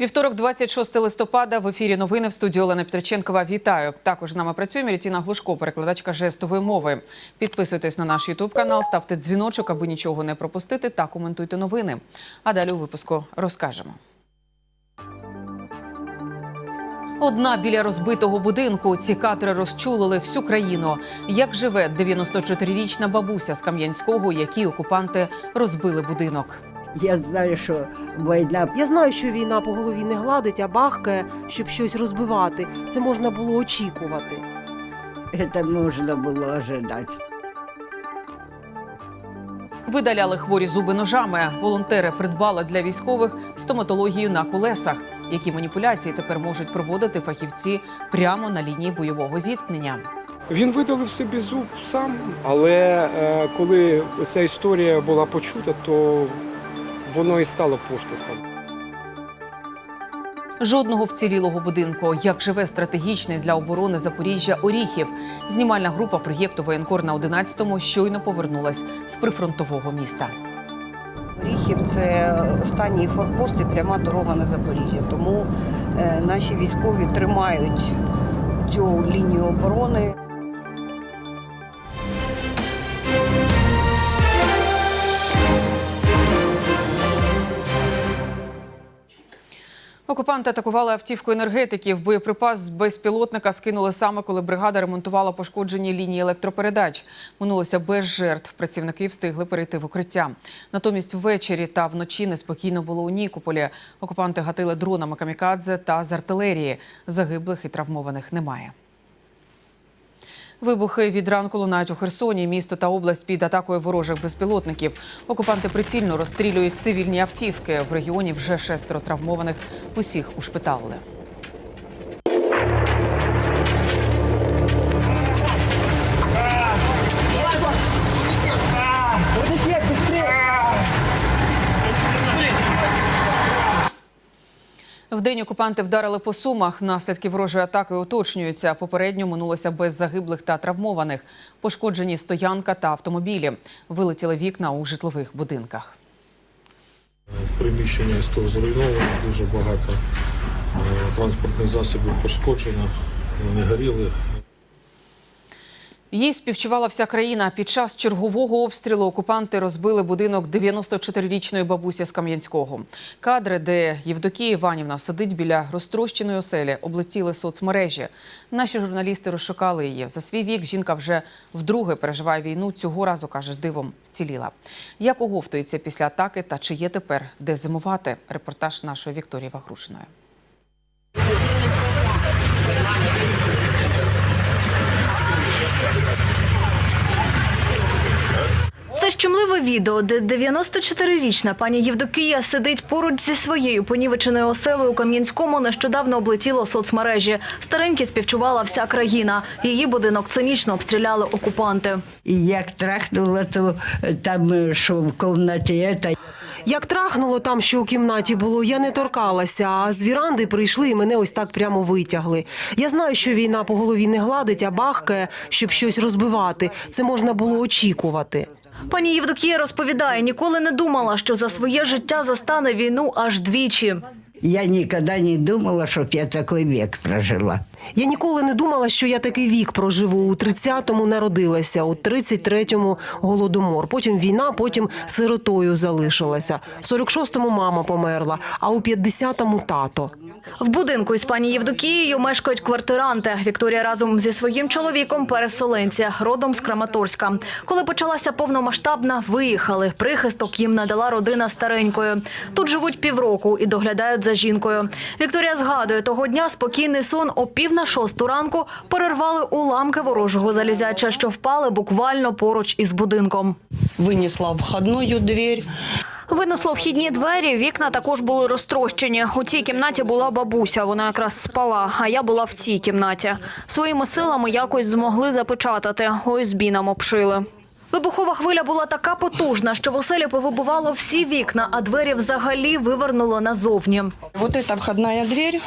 Вівторок, 26 листопада, в ефірі новини в студії Олена Петриченкова. Вітаю. Також з нами працює Мірітіна Глушко, перекладачка жестової мови. Підписуйтесь на наш Ютуб канал, ставте дзвіночок, аби нічого не пропустити, та коментуйте новини. А далі у випуску розкажемо. Одна біля розбитого будинку. Ці кадри розчулили всю країну. Як живе 94-річна бабуся з Кам'янського, які окупанти розбили будинок. Я знаю, що війна Я знаю, що війна по голові не гладить, а бахкає, щоб щось розбивати. Це можна було очікувати. це можна було ожидати. Видаляли хворі зуби ножами. Волонтери придбали для військових стоматологію на колесах. Які маніпуляції тепер можуть проводити фахівці прямо на лінії бойового зіткнення? Він видалив собі зуб сам, але е, коли ця історія була почута, то воно і стало поштовхом. Жодного вцілілого будинку. Як живе стратегічний для оборони Запоріжжя Оріхів. Знімальна група проєкту Воєнкор на 11-му щойно повернулась з прифронтового міста. Оріхів це останній форпост і пряма дорога на Запоріжжя. Тому е, наші військові тримають цю лінію оборони. Окупанти атакували автівку енергетиків. Боєприпас з безпілотника скинули саме, коли бригада ремонтувала пошкоджені лінії електропередач. Минулося без жертв. Працівники встигли перейти в укриття. Натомість ввечері та вночі неспокійно було у Нікополі. Окупанти гатили дронами камікадзе та з артилерії. Загиблих і травмованих немає. Вибухи від ранку лунають у Херсоні. Місто та область під атакою ворожих безпілотників. Окупанти прицільно розстрілюють цивільні автівки. В регіоні вже шестеро травмованих. Усіх ушпиталили. Вдень окупанти вдарили по сумах. Наслідки ворожої атаки уточнюються. Попередньо минулося без загиблих та травмованих. Пошкоджені стоянка та автомобілі. Вилетіли вікна у житлових будинках. Приміщення з того зруйновано, дуже багато е, транспортних засобів пошкоджено, вони горіли. Їй співчувала вся країна. Під час чергового обстрілу окупанти розбили будинок 94-річної бабусі з Кам'янського. Кадри, де Євдокія Іванівна сидить біля розтрощеної оселі, облетіли соцмережі. Наші журналісти розшукали її. За свій вік жінка вже вдруге переживає війну. Цього разу каже, дивом вціліла. Як оговтується після атаки та чи є тепер де зимувати? Репортаж нашої Вікторії Вагрушиної. Щемливе відео, де 94-річна пані Євдокія сидить поруч зі своєю понівеченою оселею у Кам'янському. Нещодавно облетіло соцмережі. Старенькі співчувала вся країна. Її будинок цинічно обстріляли окупанти. І як трахнуло, то е, там, е, що в кімнаті, це, Як трахнуло там, що у кімнаті було, я не торкалася, а з віранди прийшли і мене ось так прямо витягли. Я знаю, що війна по голові не гладить, а бахкає, щоб щось розбивати. Це можна було очікувати. Пані Євдокія розповідає, ніколи не думала, що за своє життя застане війну аж двічі. я ніколи не думала, щоб я такий вік прожила. Я ніколи не думала, що я такий вік проживу. У 30-му народилася, у 33-му голодомор. Потім війна, потім сиротою залишилася. В 46-му мама померла, а у 50-му тато. В будинку із пані Євдокією мешкають квартиранти. Вікторія разом зі своїм чоловіком переселенці, родом з Краматорська. Коли почалася повномасштабна, виїхали. Прихисток їм надала родина старенькою. Тут живуть півроку і доглядають за жінкою. Вікторія згадує, того дня спокійний сон о пів на шосту ранку перервали уламки ворожого залізяча, що впали буквально поруч із будинком. вынесла входную дверь. Винесло вхідні двері, вікна також були розтрощені. У цій кімнаті була бабуся, вона якраз спала, а я була в цій кімнаті. Своїми силами якось змогли запечатати, ОСБ нам обшили. Вибухова хвиля була така потужна, що в оселі повибувало всі вікна, а двері взагалі вивернуло назовні. Вот эта входная дверь.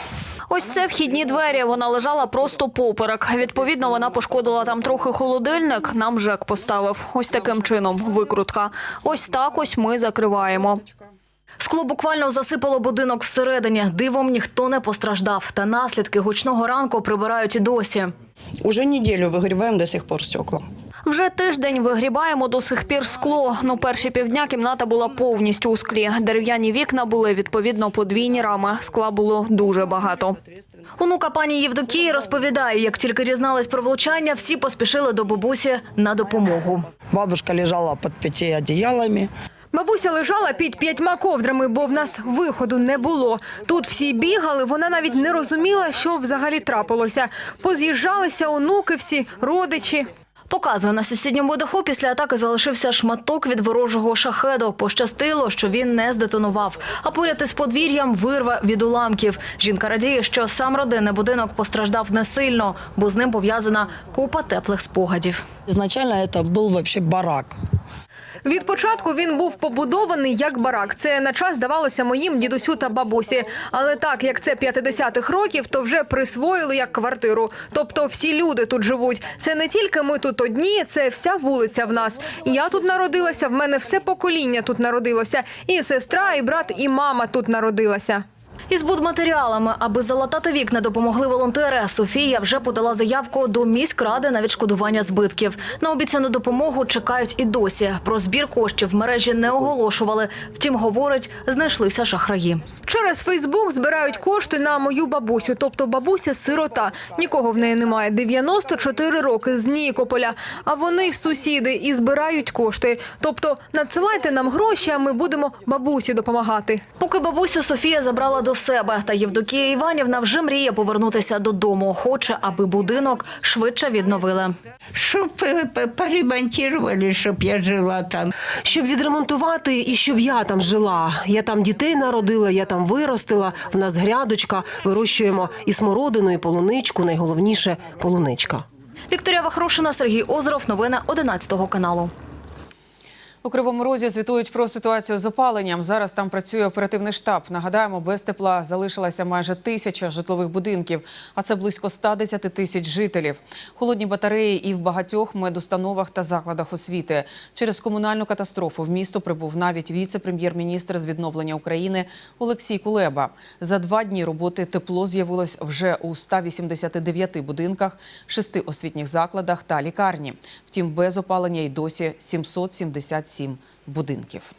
Ось це вхідні двері. Вона лежала просто поперек. Відповідно, вона пошкодила там трохи холодильник. Нам Жек поставив. Ось таким чином викрутка. Ось так ось ми закриваємо. Скло буквально засипало будинок всередині. Дивом ніхто не постраждав. Та наслідки гучного ранку прибирають і досі. Уже неделю выгребаем до сих пор стекла. Вже тиждень вигрібаємо до сих пір скло. Ну, перші півдня кімната була повністю у склі. Дерев'яні вікна були відповідно подвійні рами. Скла було дуже багато. Онука пані Євдокії розповідає, як тільки дізнались про влучання, всі поспішили до бабусі на допомогу. Бабушка лежала под пяти одеялами. Бабуся лежала під п'ятьма ковдрами, бо в нас виходу не було. Тут всі бігали, вона навіть не розуміла, що взагалі трапилося. Поз'їжджалися онуки всі, родичі. Показує на сусідньому даху після атаки залишився шматок від ворожого шахеду. Пощастило, що він не здетонував. А поряд із подвір'ям вирва від уламків. Жінка радіє, що сам родинний будинок постраждав не сильно, бо з ним пов'язана купа теплих спогадів. Изначально це був взагалі барак. Від початку він був побудований як барак. Це на час здавалося моїм дідусю та бабусі. Але так як це 50-х років, то вже присвоїли як квартиру. Тобто всі люди тут живуть. Це не тільки ми тут одні, це вся вулиця в нас. Я тут народилася. В мене все покоління тут народилося. І сестра, і брат, і мама тут народилася. Із будматеріалами, аби залатати вікна, допомогли волонтери. Софія вже подала заявку до міськради на відшкодування збитків. На обіцяну допомогу чекають і досі. Про збір коштів в мережі не оголошували. Втім, говорить, знайшлися шахраї. Через Фейсбук збирають кошти на мою бабусю, тобто бабуся сирота. Нікого в неї немає. 94 роки з Нікополя. А вони ж сусіди і збирають кошти. Тобто надсилайте нам гроші, а ми будемо бабусі допомагати. Поки бабусю Софія забрала до себе, та Євдокія Іванівна вже мріє повернутися додому. Хоче, аби будинок швидше відновили. Щоб е, поремонтували, щоб я жила там. Щоб відремонтувати і щоб я там жила. Я там дітей народила, я там виростила. В нас грядочка, вирощуємо і смородину, і полуничку. Найголовніше полуничка. Вікторія Вахрушина, Сергій Озеров. Новини 11 каналу. У Кривому Розі звітують про ситуацію з опаленням. Зараз там працює оперативний штаб. Нагадаємо, без тепла залишилася майже тисяча житлових будинків, а це близько 110 тисяч жителів. Холодні батареї і в багатьох медустановах та закладах освіти. Через комунальну катастрофу в місто прибув навіть віце-прем'єр-міністр з відновлення України Олексій Кулеба. За два дні роботи тепло з'явилось вже у 189 будинках, шести освітніх закладах та лікарні. Втім, без опалення й досі 777 будинків.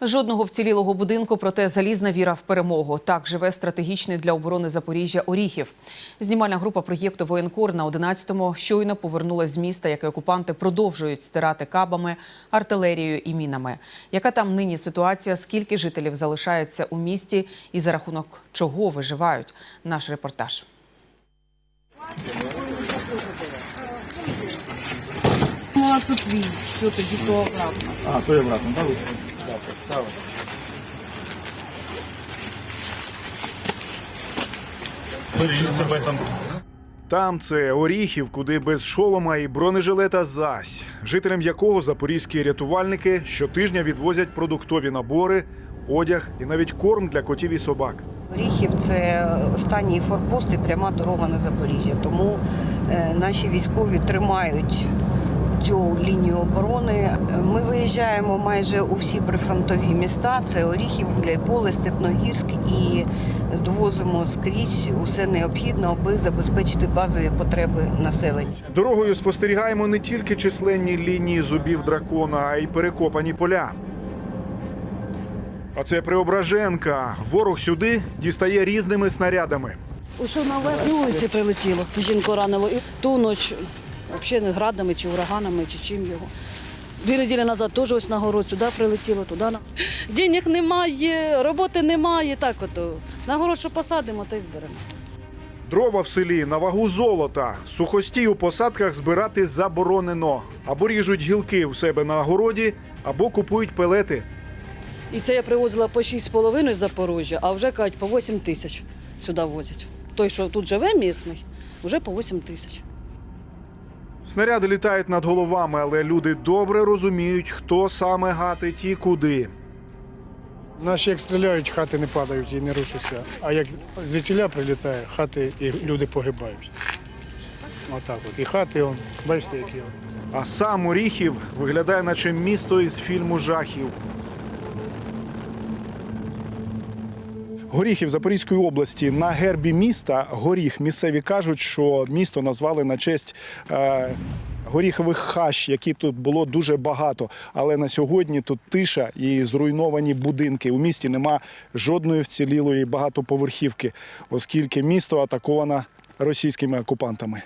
Жодного вцілілого будинку, проте залізна віра в перемогу. Так живе стратегічний для оборони Запоріжжя Оріхів. Знімальна група проєкту Воєнкор на 11-му щойно повернулась з міста, яке окупанти продовжують стирати кабами, артилерією і мінами. Яка там нині ситуація? Скільки жителів залишається у місті і за рахунок чого виживають? Наш репортаж. Там це Оріхів, куди без шолома і бронежилета зась, жителям якого запорізькі рятувальники щотижня відвозять продуктові набори, одяг і навіть корм для котів і собак. Оріхів це останній форпост і пряма дорога на Запоріжжя. Тому е, наші військові тримають цю лінію оборони. Ми виїжджаємо майже у всі прифронтові міста. Це Оріхів, Гуляйполе, Степногірськ і довозимо скрізь усе необхідне, аби забезпечити базові потреби населення. Дорогою спостерігаємо не тільки численні лінії зубів дракона, а й перекопані поля. А це Преображенка. Ворог сюди дістає різними снарядами. Усе на вулиці прилетіло. Жінку ранило. І ту ніч взагалі не градами чи ураганами, чи чим його. Дві неділі назад теж ось на город сюди прилетіло, туди. Денег немає, роботи немає. Так от на город, що посадимо, то й зберемо. Дрова в селі на вагу золота. Сухостій у посадках збирати заборонено. Або ріжуть гілки в себе на городі, або купують пелети. І це я привозила по 6,5 з Запоріжжя, а вже кажуть, по 8 тисяч сюди возять. Той, що тут живе місний, вже по 8 тисяч. Снаряди літають над головами, але люди добре розуміють, хто саме гатить і куди. Наші як стріляють, хати не падають і не рушаться. А як звідтіля прилітає, хати і люди погибають. Отак от. І хати, он, бачите, які. А сам Оріхів виглядає, наче місто із фільму жахів. Горіхів Запорізької області на гербі міста горіх. Місцеві кажуть, що місто назвали на честь е, горіхових хащ, які тут було дуже багато. Але на сьогодні тут тиша і зруйновані будинки. У місті нема жодної вцілілої багатоповерхівки, оскільки місто атаковано російськими окупантами.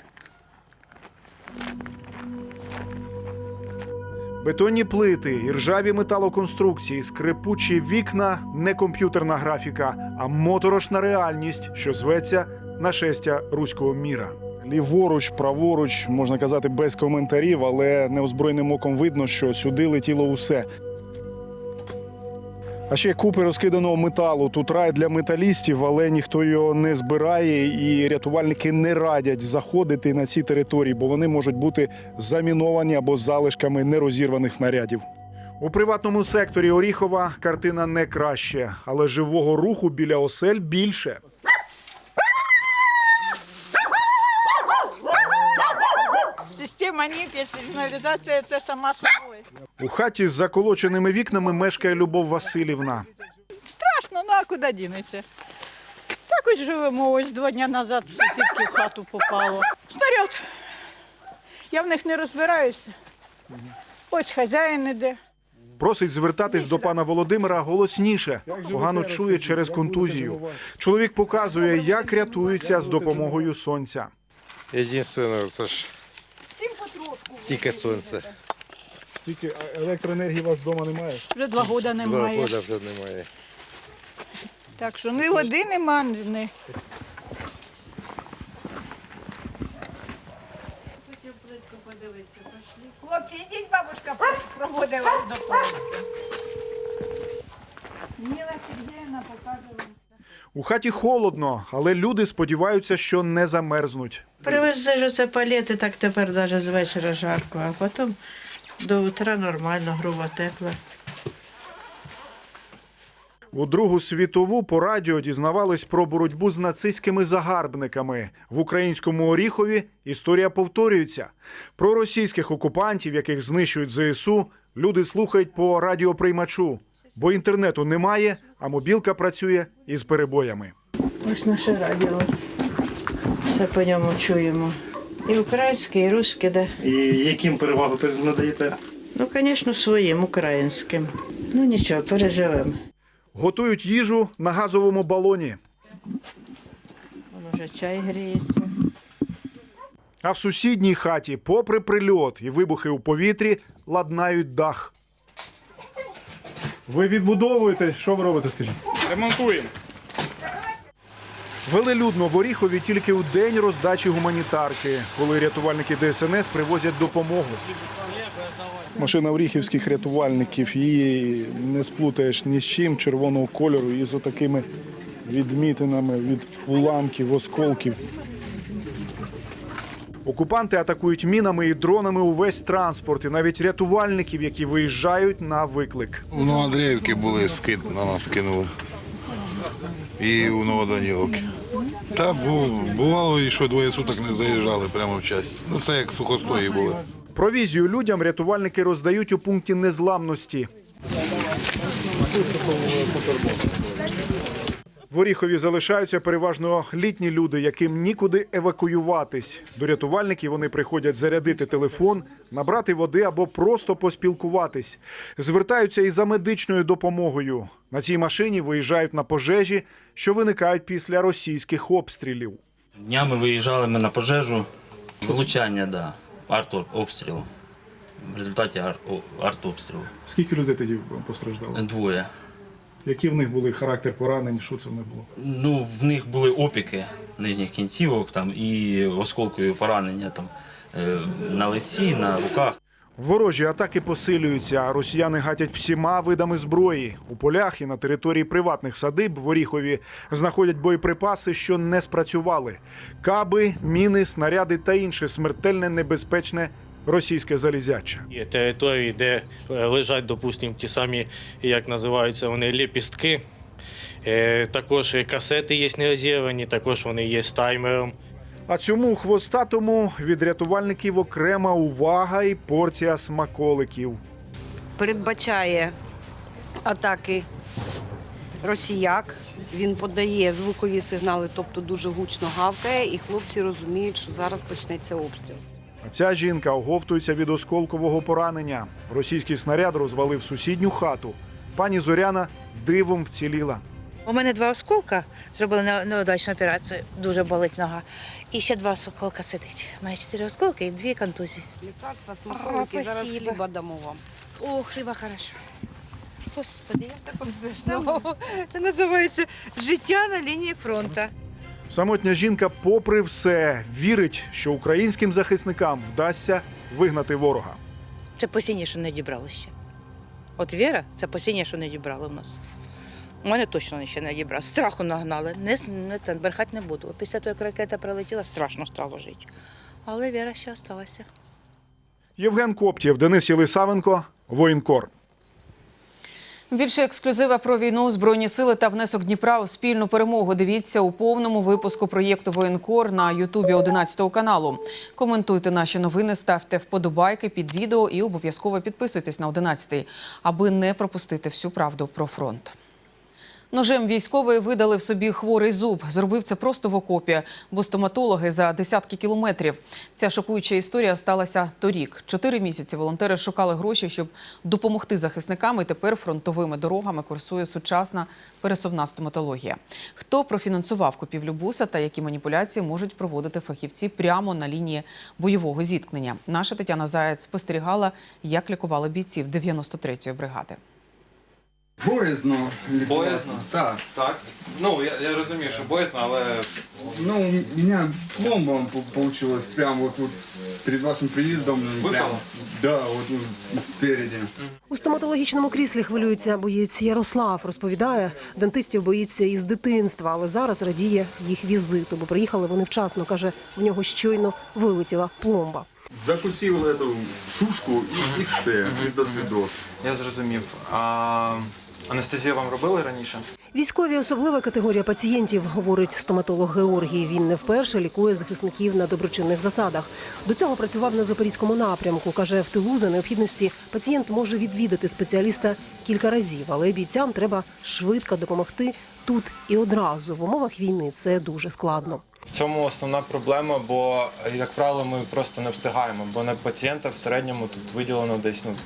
Бетонні плити, і ржаві металоконструкції, скрипучі вікна не комп'ютерна графіка, а моторошна реальність, що зветься нашестя руського міра. Ліворуч, праворуч, можна казати, без коментарів, але неозброєним оком видно, що сюди летіло усе. А ще купи розкиданого металу. Тут рай для металістів, але ніхто його не збирає, і рятувальники не радять заходити на ці території, бо вони можуть бути заміновані або залишками нерозірваних снарядів. У приватному секторі Оріхова картина не краще, але живого руху біля осель більше. Система НІК, сигналізація це сама. У хаті з заколоченими вікнами мешкає Любов Васильівна. Страшно, ну а куди дінеться? Так ось живемо, ось два дні назад в сусідки в хату попало. Снаряд. Я в них не розбираюся. Ось хазяїн іде. Просить звертатись до пана Володимира голосніше. Погано чує через контузію. Чоловік показує, як рятується з допомогою сонця. Єдине, це ж тільки сонце. Тільки електроенергії у вас вдома немає. Вже два роки Два немає. года вже немає. Так що ні води нема, ні. Хлопці, ідіть, бабушка проводить вас до комнати. Ніла Сергіївна показувала. У хаті холодно, але люди сподіваються, що не замерзнуть. Привезли ж оце палети, так тепер навіть з вечора жарко, а потім до утра нормально, грубо тепло. У Другу світову по радіо дізнавались про боротьбу з нацистськими загарбниками. В українському Оріхові історія повторюється. Про російських окупантів, яких знищують ЗСУ, люди слухають по радіоприймачу, бо інтернету немає, а мобілка працює із перебоями. Ось наше радіо. Все по ньому чуємо. І українське, і руське, де. І яким перевагу надаєте? Ну, звісно, своїм українським. Ну нічого, переживемо. Готують їжу на газовому балоні. Воно вже чай гріється. А в сусідній хаті, попри прильот і вибухи у повітрі, ладнають дах. Ви відбудовуєте? Що ви робите, скажіть? Ремонтуємо. Велелюдно в Оріхові тільки у день роздачі гуманітарки, коли рятувальники ДСНС привозять допомогу. Машина оріхівських рятувальників її не сплутаєш ні з чим червоного кольору і з отакими відмітинами від уламків, осколків. Окупанти атакують мінами і дронами увесь транспорт, і навіть рятувальників, які виїжджають на виклик. У Новоандріївки були скид, на нас кинули. І у Новоданіловки. Та бувало, і що двоє суток не заїжджали прямо в час. Ну це як сухостої були. Провізію людям рятувальники роздають у пункті незламності. В Оріхові залишаються переважно літні люди, яким нікуди евакуюватись. До рятувальників вони приходять зарядити телефон, набрати води або просто поспілкуватись. Звертаються і за медичною допомогою. На цій машині виїжджають на пожежі, що виникають після російських обстрілів. Днями виїжджали ми на пожежу. Влучання, да. Артобстрілу. В результаті артобстрілу. Скільки людей тоді постраждало? Двоє. Які в них були характер поранень? Що це в них було? Ну, в них були опіки нижніх кінцівок там, і осколкові поранення там, е, на лиці, на руках. Ворожі атаки посилюються. а Росіяни гатять всіма видами зброї. У полях і на території приватних садиб в Оріхові знаходять боєприпаси, що не спрацювали: каби, міни, снаряди та інше смертельне небезпечне російське залізяче. Є території, де е, лежать, допустимо, ті самі, як називаються вони, ліпістки. Е, Також касети є нерозірвані, також вони є з таймером. А цьому хвостатому від рятувальників окрема увага і порція смаколиків. Передбачає атаки росіяк. Він подає звукові сигнали, тобто дуже гучно гавкає, і хлопці розуміють, що зараз почнеться обстріл. А ця жінка оговтується від осколкового поранення. Російський снаряд розвалив сусідню хату. Пані Зоряна дивом вціліла. У мене два осколка, зробили не- неудачну операцію, дуже болить нога. І ще два осколка сидить. Має чотири осколки і дві контузії. Лікарства, смаколики, зараз хліба дамо вам. О, хліба хорошо. Господи, як так страшно. Це називається життя на лінії фронту. Самотня жінка, попри все, вірить, що українським захисникам вдасться вигнати ворога. Це посіння, що не дібрали ще. От Віра, це посіння, що не дібрали в нас. У мене точно ще не дібрали. Страху нагнали. Не, не брехати не буду. Після того, як ракета прилетіла, страшно стало жити. Але Віра ще залишилася. Євген Коптєв, Денис Єлисавенко, Воєнкор. Більше ексклюзива про війну, збройні сили та внесок Дніпра у спільну перемогу. Дивіться у повному випуску проєкту Воєнкор на Ютубі 11 каналу. Коментуйте наші новини, ставте вподобайки під відео і обов'язково підписуйтесь на 11, аби не пропустити всю правду про фронт. Ножем військовий видалив собі хворий зуб. Зробив це просто в окопі, бо стоматологи за десятки кілометрів. Ця шокуюча історія сталася торік. Чотири місяці волонтери шукали гроші, щоб допомогти захисникам. І тепер фронтовими дорогами курсує сучасна пересувна стоматологія. Хто профінансував купівлю буса та які маніпуляції можуть проводити фахівці прямо на лінії бойового зіткнення? Наша Тетяна Заєць спостерігала, як лікували бійців 93-ї бригади. Боязно. Боязно? Так. Так. Ну, я, я розумію, що боязно, але Ну, у меня пломба по- получилась прямо вот, вот перед вашим приездом. Выпала? Прям, да, вот, вот спереди. У стоматологічному кріслі хвилюється боєць Ярослав. Розповідає, дантистів боїться із дитинства, але зараз радіє їх візиту, бо приїхали вони вчасно. каже, в нього щойно вилетіла пломба. Закусил эту сушку и, и все, и до свидос. я зрозумів. А анестезію вам робили раніше? Військові особлива категорія пацієнтів, говорить стоматолог Георгій. Він не вперше лікує захисників на доброчинних засадах. До цього працював на запорізькому напрямку. каже, в тилу за необхідності пацієнт може відвідати спеціаліста кілька разів, але бійцям треба швидко допомогти тут і одразу. В умовах війни це дуже складно. В цьому основна проблема, бо, як правило, ми просто не встигаємо, бо на пацієнта в середньому тут виділено десь ну,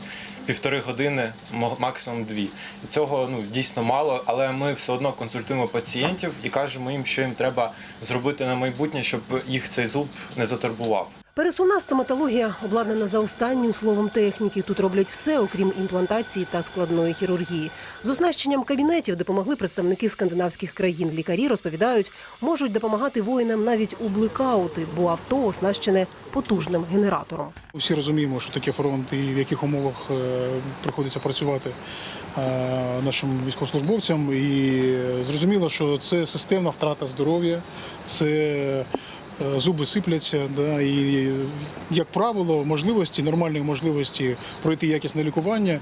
півтори години, максимум дві. І цього ну, дійсно мало, але ми все одно консультуємо пацієнтів і кажемо їм, що їм треба зробити на майбутнє, щоб їх цей зуб не затурбував. Пересувна стоматологія обладнана за останнім словом техніки. Тут роблять все, окрім імплантації та складної хірургії. З оснащенням кабінетів допомогли представники скандинавських країн. Лікарі розповідають, можуть допомагати воїнам навіть у блекаути, бо авто оснащене потужним генератором. Всі розуміємо, що таке фронт і в яких умовах е, приходиться працювати е, нашим військовослужбовцям. І зрозуміло, що це системна втрата здоров'я, це е, зуби сипляться. Да, і, як правило, можливості, нормальної можливості пройти якісне лікування.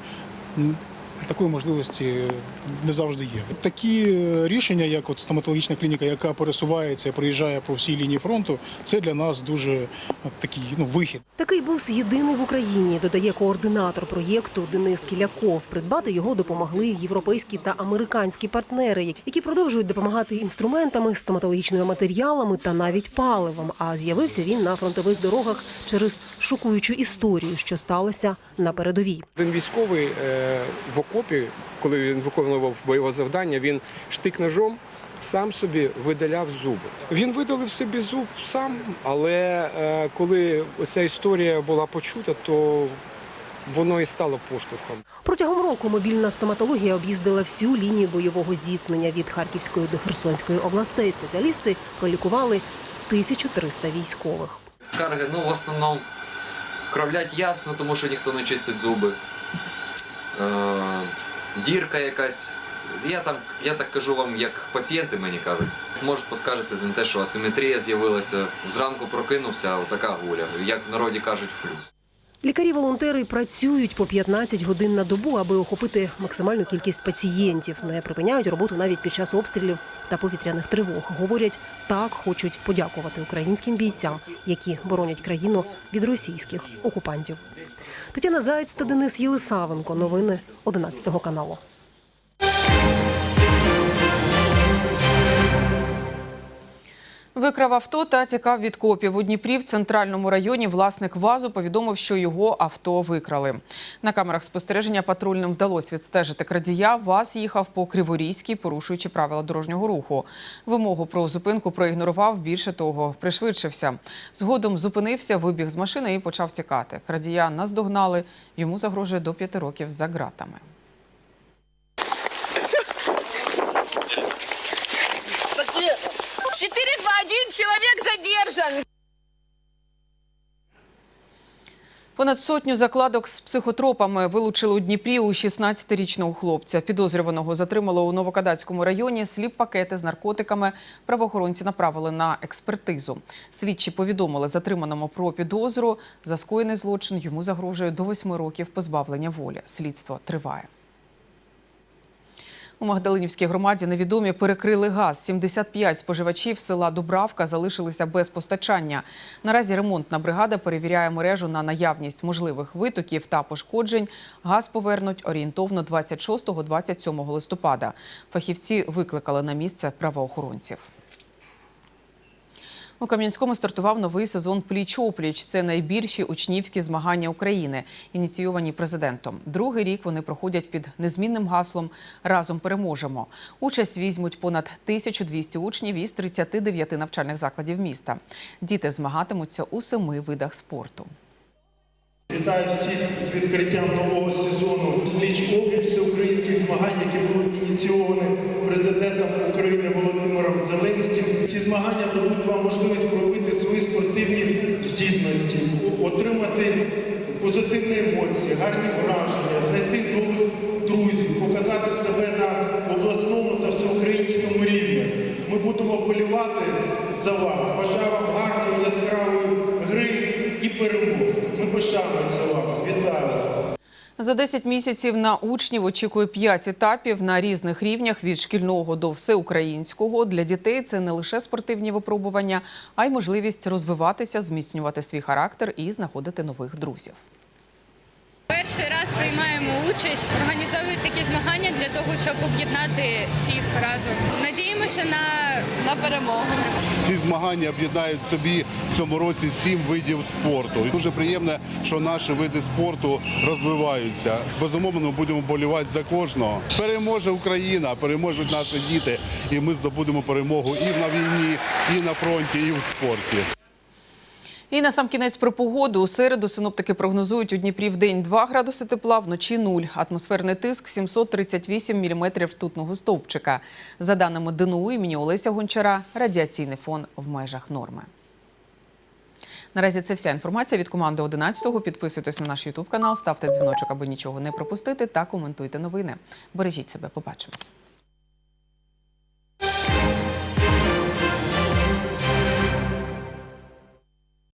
Такої можливості не завжди є. Такі е, рішення, як от стоматологічна клініка, яка пересувається, приїжджає по всій лінії фронту, це для нас дуже е, такий ну, вихід. Такий бус єдиний в Україні, додає координатор проєкту Денис Кіляков. Придбати його допомогли європейські та американські партнери, які продовжують допомагати інструментами, стоматологічними матеріалами та навіть паливом. А з'явився він на фронтових дорогах через шокуючу історію, що сталося на передовій. Один військовий е, в окопі, коли він виконував бойове завдання, він штик-ножом сам собі видаляв зуби. Він видалив собі зуб сам, але е, коли ця історія була почута, то воно і стало поштовхом. Протягом року мобільна стоматологія об'їздила всю лінію бойового зіткнення від Харківської до Херсонської областей. Спеціалісти пролікували 1300 військових. Скарги, ну, в основному кровлять ясно, тому що ніхто не чистить зуби. Е, дірка якась. Я, там, я так кажу вам, як пацієнти мені кажуть. Можуть поскаржити за те, що асиметрія з'явилася. Зранку прокинувся, отака гуля. Як в народі кажуть, флюс. Лікарі-волонтери працюють по 15 годин на добу, аби охопити максимальну кількість пацієнтів. Не припиняють роботу навіть під час обстрілів та повітряних тривог. Говорять, так хочуть подякувати українським бійцям, які боронять країну від російських окупантів. Тетяна Заєць та Денис Єлисавенко. Новини 11 каналу. Викрав авто та тікав від копів. У Дніпрі в центральному районі власник ВАЗу повідомив, що його авто викрали. На камерах спостереження патрульним вдалося відстежити крадія. ВАЗ їхав по Криворізькій, порушуючи правила дорожнього руху. Вимогу про зупинку проігнорував. Більше того, пришвидшився. Згодом зупинився, вибіг з машини і почав тікати. Крадія наздогнали. Йому загрожує до п'яти років за ґратами. Четыре, два, один, человек задержан. Понад сотню закладок з психотропами вилучили у Дніпрі у 16-річного хлопця. Підозрюваного затримали у Новокадацькому районі. Сліп пакети з наркотиками правоохоронці направили на експертизу. Слідчі повідомили затриманому про підозру. За скоєний злочин йому загрожує до 8 років позбавлення волі. Слідство триває. У Магдалинівській громаді невідомі перекрили газ. 75 споживачів села Дубравка залишилися без постачання. Наразі ремонтна бригада перевіряє мережу на наявність можливих витоків та пошкоджень. Газ повернуть орієнтовно 26-27 листопада. Фахівці викликали на місце правоохоронців. У Кам'янському стартував новий сезон Пліч-опліч. Це найбільші учнівські змагання України, ініційовані президентом. Другий рік вони проходять під незмінним гаслом Разом переможемо. Участь візьмуть понад 1200 учнів із 39 навчальних закладів міста. Діти змагатимуться у семи видах спорту. Вітаю всіх з відкриттям нового сезону пліч-опліч всеукраїнських змагань, які були ініційовані президентом України Володимиром Зеленським. Ці змагання дадуть вам можливість проявити свої спортивні здібності, отримати позитивні емоції, гарні враження, знайти нових друзів, показати себе на обласному та всеукраїнському рівні. Ми будемо вболівати за вас. Бажаю вам гарної яскравої гри і перемоги. Ми пишаємося вами. Вітаю вас. За 10 місяців на учнів очікує 5 етапів на різних рівнях від шкільного до всеукраїнського. Для дітей це не лише спортивні випробування, а й можливість розвиватися, зміцнювати свій характер і знаходити нових друзів. Перший раз приймаємо участь, організовують такі змагання для того, щоб об'єднати всіх разом. Надіємося на, на перемогу. Ці змагання об'єднають собі в цьому році сім видів спорту. І Дуже приємно, що наші види спорту розвиваються. Безумовно, будемо болівати за кожного. Переможе Україна, переможуть наші діти, і ми здобудемо перемогу і на війні, і на фронті, і в спорті. І на сам кінець про погоду. У середу синоптики прогнозують у Дніпрі в день 2 градуси тепла, вночі 0. Атмосферний тиск 738 міліметрів ртутного стовпчика. За даними ДНУ імені Олеся Гончара, радіаційний фон в межах норми. Наразі це вся інформація від команди 11-го. Підписуйтесь на наш Ютуб канал, ставте дзвіночок, аби нічого не пропустити, та коментуйте новини. Бережіть себе, побачимось.